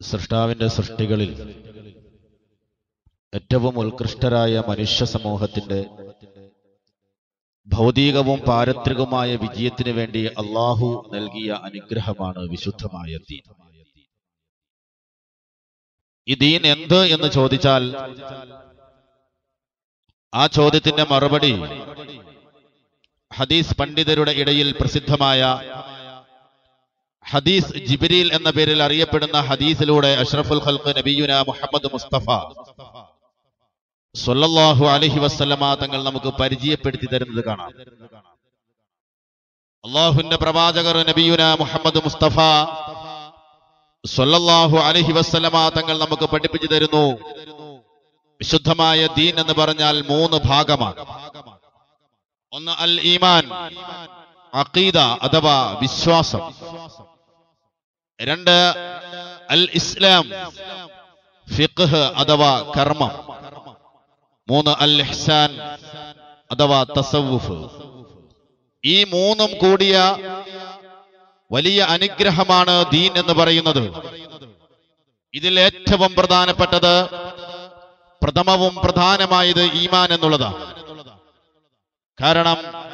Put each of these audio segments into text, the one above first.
സൃഷ്ടാവിന്റെ സൃഷ്ടികളിൽ ഏറ്റവും ഉത്കൃഷ്ടരായ മനുഷ്യ സമൂഹത്തിന്റെ ഭൗതികവും പാരത്രികവുമായ വിജയത്തിന് വേണ്ടി അള്ളാഹു നൽകിയ അനുഗ്രഹമാണ് വിശുദ്ധമായ ദീൻ. ഈ ദീൻ എന്ത് എന്ന് ചോദിച്ചാൽ ആ ചോദ്യത്തിന്റെ മറുപടി ഹദീസ് പണ്ഡിതരുടെ ഇടയിൽ പ്രസിദ്ധമായ ഹദീസ് ജിബിരിൽ എന്ന പേരിൽ അറിയപ്പെടുന്ന ഹദീസിലൂടെ അഷ്റഫുൽ ഖൽഖ് നബിയുന മുഹമ്മദ് മുസ്തഫ. സൊല്ലാഹു അലഹി വസ്ലമ തങ്ങൾ നമുക്ക് പരിചയപ്പെടുത്തി തരുന്നത് കാണാം. അള്ളാഹുവിന്റെ പ്രവാചകർ നബിയുന മുഹമ്മദ് മുസ്തഫ സൊല്ലാഹു അലഹി വസ്ലമ തങ്ങൾ നമുക്ക് പഠിപ്പിച്ചു തരുന്നു. വിശുദ്ധമായ ദീൻ എന്ന് പറഞ്ഞാൽ മൂന്ന് ഭാഗമാണ്. ഒന്ന് അൽ ഈമാൻ അഖീദ അഥവാ വിശ്വാസം. രണ്ട് അൽ ഇസ്ലാം ഫിഖ് അഥവാ കർമ്മം. മൂന്ന് അൽ ഇഹ്സാൻ അഥവാ തസവുഫ് ഈ മൂന്നും കൂടിയ വലിയ അനുഗ്രഹമാണ് ദീൻ എന്ന് പറയുന്നത്. ഇതിൽ ഏറ്റവും പ്രധാനപ്പെട്ടത് പ്രഥമവും പ്രധാനമായത് ഈമാൻ എന്നുള്ളതാണ്. കാരണം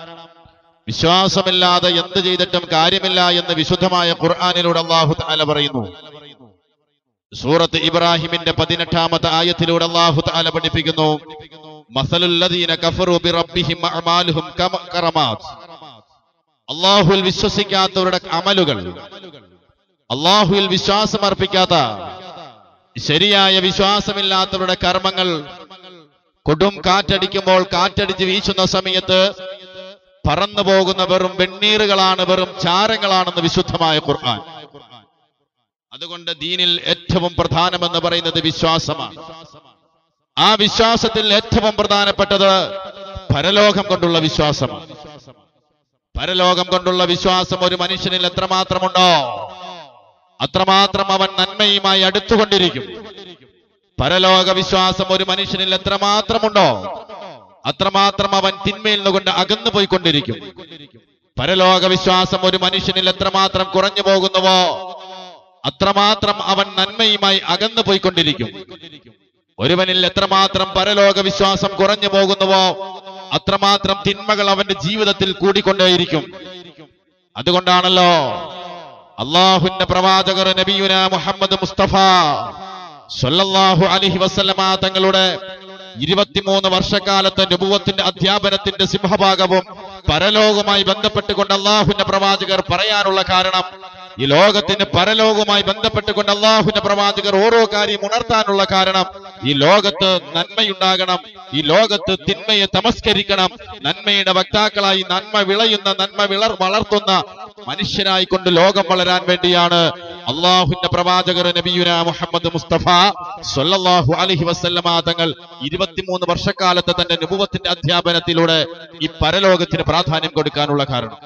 വിശ്വാസമില്ലാതെ എന്ത് ചെയ്തിട്ടും കാര്യമില്ല എന്ന് വിശുദ്ധമായ ഖുർആാനിലൂടെ അള്ളാഹു താല പറയുന്നു. സൂറത്ത് ഇബ്രാഹിമിന്റെ പതിനെട്ടാമത്തെ ആയത്തിലൂടെ അള്ളാഹു താല പഠിപ്പിക്കുന്നു. അള്ളാഹുൽ വിശ്വസിക്കാത്തവരുടെ അമലുകൾ. അള്ളാഹുവിൽ വിശ്വാസം അർപ്പിക്കാത്ത ശരിയായ വിശ്വാസമില്ലാത്തവരുടെ കർമ്മങ്ങൾ. കൊടും കാറ്റടിക്കുമ്പോൾ കാറ്റടിച്ച് വീശുന്ന സമയത്ത് പറന്നു പോകുന്ന വെറും വെണ്ണീറുകളാണ് വെറും ചാരങ്ങളാണെന്ന് വിശുദ്ധമായ ഖുർആൻ. അതുകൊണ്ട് ദീനിൽ ഏറ്റവും പ്രധാനമെന്ന് പറയുന്നത് വിശ്വാസമാണ്. ആ വിശ്വാസത്തിൽ ഏറ്റവും പ്രധാനപ്പെട്ടത് പരലോകം കൊണ്ടുള്ള വിശ്വാസമാണ്. പരലോകം കൊണ്ടുള്ള വിശ്വാസം ഒരു മനുഷ്യനിൽ എത്രമാത്രമുണ്ടോ അത്രമാത്രം അവൻ നന്മയുമായി അടുത്തുകൊണ്ടിരിക്കും. പരലോക വിശ്വാസം ഒരു മനുഷ്യനിൽ എത്രമാത്രമുണ്ടോ അത്രമാത്രം അവൻ തിന്മയിൽ നിന്നുകൊണ്ട് അകന്നു പോയിക്കൊണ്ടിരിക്കും. പരലോക വിശ്വാസം ഒരു മനുഷ്യനിൽ എത്രമാത്രം കുറഞ്ഞു പോകുന്നുവോ അത്രമാത്രം അവൻ നന്മയുമായി അകന്നു പോയിക്കൊണ്ടിരിക്കും. ഒരുവനിൽ എത്രമാത്രം പരലോക വിശ്വാസം കുറഞ്ഞു പോകുന്നുവോ അത്രമാത്രം തിന്മകൾ അവന്റെ ജീവിതത്തിൽ കൂടിക്കൊണ്ടേയിരിക്കും. അതുകൊണ്ടാണല്ലോ അള്ളാഹുന്റെ പ്രവാചകർ നബിയുന മുഹമ്മദ് മുസ്തഫ അലൈഹി വസല്ലമ തങ്ങളുടെ ഇരുപത്തിമൂന്ന് വർഷക്കാലത്തെ നുപുവത്തിന്റെ അധ്യാപനത്തിന്റെ സിംഹഭാഗവും പരലോകവുമായി ബന്ധപ്പെട്ടുകൊണ്ട് അള്ളാഹുവിന്റെ പ്രവാചകർ പറയാനുള്ള കാരണം ഈ ലോകത്തിന് പരലോകവുമായി ബന്ധപ്പെട്ടുകൊണ്ട് അള്ളാഹുവിന്റെ പ്രവാചകർ ഓരോ കാര്യം ഉണർത്താനുള്ള കാരണം ഈ ലോകത്ത് നന്മയുണ്ടാകണം ഈ ലോകത്ത് തിന്മയെ തമസ്കരിക്കണം നന്മയുടെ വക്താക്കളായി നന്മ വിളയുന്ന നന്മ വിളർ വളർത്തുന്ന മനുഷ്യരായിക്കൊണ്ട് ലോകം വളരാൻ വേണ്ടിയാണ് അള്ളാഹുവിന്റെ പ്രവാചകർ നബിയുന മുഹമ്മദ് മുസ്തഫ സൊല്ലാഹു അലഹി വസല്ലമ തങ്ങൾ ഇരുപത്തിമൂന്ന് വർഷക്കാലത്തെ തന്റെ നുപുവത്തിന്റെ അധ്യാപനത്തിലൂടെ ഈ പരലോകത്തിന് പ്രാധാന്യം കൊടുക്കാനുള്ള കാരണം.